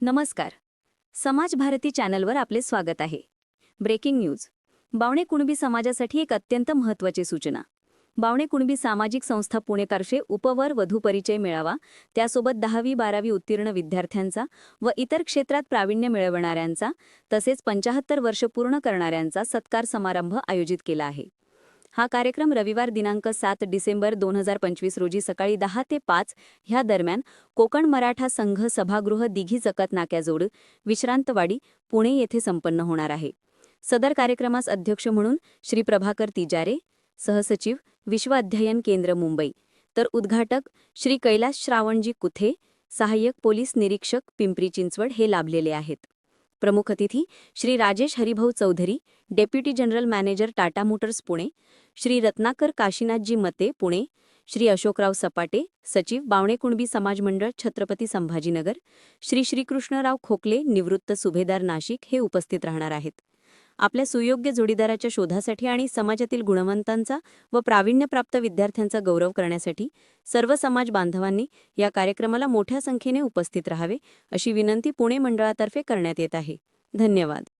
नमस्कार. समाज भारती चॅनलवर आपले स्वागत आहे. Breaking news. बावणे कुणबी समाजासाठी एक अत्यंत महत्त्वाची सूचना. बावणे कुणबी सामाजिक संस्था पुणेकारशे उपवर वधू परिचय मिळावा त्यासोबत दहावी बारावी उत्तीर्ण विद्यार्थ्यांचा व इतर क्षेत्रात प्रावीण्य मिळवणाऱ्यांचा तसेच पंचाहत्तर वर्ष पूर्ण करणाऱ्यांचा सत्कार समारंभ आयोजित केला आहे. हा कार्यक्रम रविवार दिनांक सात डिसेंबर दोन हजार पंचवीस रोजी सकाळी दहा ते पाच ह्या दरम्यान कोकण मराठा संघ सभागृह दिघी जकत नाक्याजोड विश्रांतवाडी पुणे येथे संपन्न होणार आहे. सदर कार्यक्रमास अध्यक्ष म्हणून श्री प्रभाकर तिजारे सहसचिव विश्व अध्ययन केंद्र मुंबई तर उद्घाटक श्री कैलास श्रावणजी कुथे सहाय्यक पोलीस निरीक्षक पिंपरी चिंचवड हे लाभलेले आहेत. प्रमुख अतिथी Shri Rajesh Haribhau Chaudhari deputy general manager Tata Motors Pune Shri Ratnakar Kashinathji Mate Pune Shri Ashokrao सपाटे सचिव बावणे कुणबी समाज मंडळ छत्रपती संभाजीनगर श्री श्रीकृष्णराव खोकले निवृत्त सुभेदार नाशिक हे उपस्थित राहणार आहेत. आपल्या सुयोग्य जोडीदाराच्या शोधासाठी आणि समाजातील गुणवंतांचा व प्रावीण्यप्राप्त विद्यार्थ्यांचा गौरव करण्यासाठी सर्व समाज बांधवांनी या कार्यक्रमाला मोठ्या संख्येने उपस्थित राहावे अशी विनंती पुणे मंडळातर्फे करण्यात येत आहे. धन्यवाद.